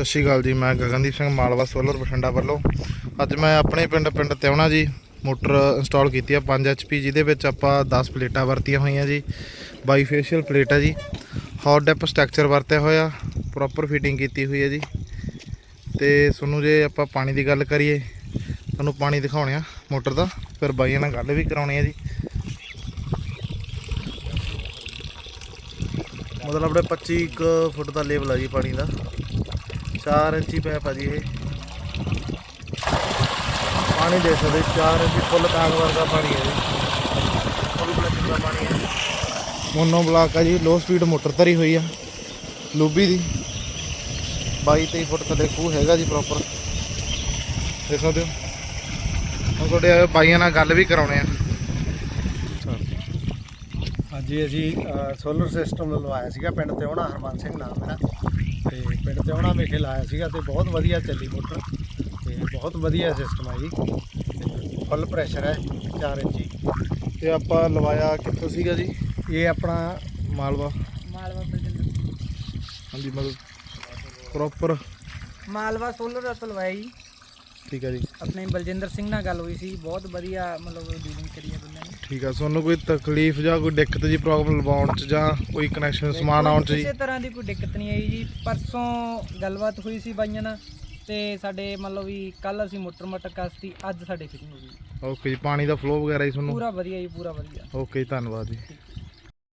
ਸਤਿ ਸ਼੍ਰੀ ਅਕਾਲ ਜੀ, ਮੈਂ ਗਗਨਦੀਪ ਸਿੰਘ ਮਾਲਵਾ ਸੋਲਰ ਬਠਿੰਡਾ ਵੱਲੋਂ। ਅੱਜ ਮੈਂ ਆਪਣੇ ਪਿੰਡ ਪਿੰਡ ਤਿਉਣਾ ਜੀ, ਮੋਟਰ ਇੰਸਟਾਲ ਕੀਤੀ ਆ 5 HP, ਜਿਹਦੇ ਵਿੱਚ ਆਪਾਂ 10 ਪਲੇਟਾਂ ਵਰਤੀਆਂ ਹੋਈਆਂ ਜੀ ਬਾਈਫੇਸ਼ੀਅਲ ਪਲੇਟ ਹੈ ਜੀ ਹੌਟ ਡਿਪ ਸਟਰਕਚਰ ਵਰਤਿਆ ਹੋਇਆ ਪ੍ਰੋਪਰ ਫਿਟਿੰਗ ਕੀਤੀ ਹੋਈ ਹੈ ਜੀ। ਤੇ ਤੁਹਾਨੂੰ ਜੇ ਆਪਾਂ ਪਾਣੀ ਦੀ ਗੱਲ ਕਰੀਏ, ਤੁਹਾਨੂੰ ਪਾਣੀ ਦਿਖਾਉਣੇ ਆ ਮੋਟਰ ਦਾ, ਫਿਰ ਬਾਈਆਂ ਨਾਲ ਗੱਲ ਵੀ ਕਰਾਉਣੀ ਹੈ ਜੀ। ਮਤਲਬ ਆਪਣੇ 25 ਕੁ ਫੁੱਟ ਦਾ ਲੈਵਲ ਆ ਜੀ ਪਾਣੀ ਦਾ। 4 ਇੰਚੀ ਪੈਪ ਆ ਜੀ ਇਹ। ਪਾਣੀ ਦੇ ਸਕਦੇ 4 ਇੰਚੀ ਫੁੱਲ ਕਾਗ ਵਰਗਾ ਪਾਣੀ ਹੈ ਜੀ। ਫੁੱਲ ਬਲੈਕ ਦਾ ਪਾਣੀ ਹੈ ਮੋਨੋ ਬਲਾਕ ਆ ਜੀ ਲੋ ਸਪੀਡ ਮੋਟਰ ਧਰੀ ਹੋਈ ਆ ਲੂਬੀ ਦੀ। 22 23 ਫੁੱਟ ਥੱਲੇ ਖੂਹ ਹੈਗਾ ਜੀ ਪ੍ਰੋਪਰ ਦੇਖ ਸਕਦੇ ਹੋ। ਹੁਣ ਤੁਹਾਡੇ ਬਾਈਆਂ ਨਾਲ ਗੱਲ ਵੀ ਕਰਾਉਣੇ ਆ। ਹਾਂਜੀ ਅਸੀਂ ਸੋਲਰ ਸਿਸਟਮ ਲਵਾਇਆ ਸੀਗਾ ਪਿੰਡ ਤਿਉਣਾ ਹਰਮਨ ਸਿੰਘ ਨਾਮ ਮੇਰਾ। ਤੇ ਪਿੰਡ ਤਿਉਣਾ ਮੇਖੇ ਲਾਇਆ ਸੀਗਾ ਤੇ ਬਹੁਤ ਵਧੀਆ ਚੱਲੀ ਮੋਟਰ। ਤੇ ਬਹੁਤ ਵਧੀਆ ਸਿਸਟਮ ਹੈ ਜੀ। ਫੁੱਲ ਪ੍ਰੈਸ਼ਰ ਹੈ 4 ਇੰਚੀ। ਤੇ ਆਪਾਂ ਲਵਾਇਆ ਕਿੱਥੋਂ ਸੀਗਾ ਜੀ? ਇਹ ਆਪਣਾ ਮਾਲਵਾ। ਮਾਲਵਾ ਬਲਜਿੰਦਰ ਹਾਂਜੀ ਮਤਲਬ ਪ੍ਰੋਪਰ ਮਾਲਵਾ ਸੋਲਰ ਦਾ ਤਲਵਾਈ ਜੀ। ਠੀਕ ਹੈ ਜੀ। ਆਪਣੇ ਬਲਜਿੰਦਰ ਸਿੰਘ ਨਾਲ ਗੱਲ ਹੋਈ ਸੀ। ਬਹੁਤ ਵਧੀਆ ਮਤਲਬ ਡੀਲਿੰਗ ਕਰੀ ਹੈ ਠੀਕ ਆ ਤੁਹਾਨੂੰ ਕੋਈ ਤਕਲੀਫ ਜਾਂ ਕੋਈ ਦਿੱਕਤ ਜੀ ਪ੍ਰੋਬਲਮ ਲਵਾਉਣ ਚ ਜਾਂ ਕੋਈ ਕਨੈਕਸ਼ਨ ਸਮਾਨ ਆਉਣ ਚ ਜੀ? ਕਿਸੇ ਤਰ੍ਹਾਂ ਦੀ ਕੋਈ ਦਿੱਕਤ ਨਹੀਂ ਆਈ ਜੀ। ਪਰਸੋਂ ਗੱਲਬਾਤ ਹੋਈ ਸੀ ਬਾਈਆਂ ਨਾਲ ਤੇ ਸਾਡੇ ਮੰਨ ਲਓ ਵੀ ਕੱਲ ਅਸੀਂ ਮੋਟਰ ਮਟਰ ਕਸਤੀ ਅੱਜ ਸਾਡੇ ਫਿਟਿੰਗ ਹੋ ਗਈ। ਓਕੇ ਜੀ ਪਾਣੀ ਦਾ ਫਲੋ ਵਗੈਰਾ ਜੀ ਤੁਹਾਨੂੰ? ਪੂਰਾ ਵਧੀਆ ਜੀ ਪੂਰਾ ਵਧੀਆ। ਓਕੇ ਜੀ ਧੰਨਵਾਦ ਜੀ।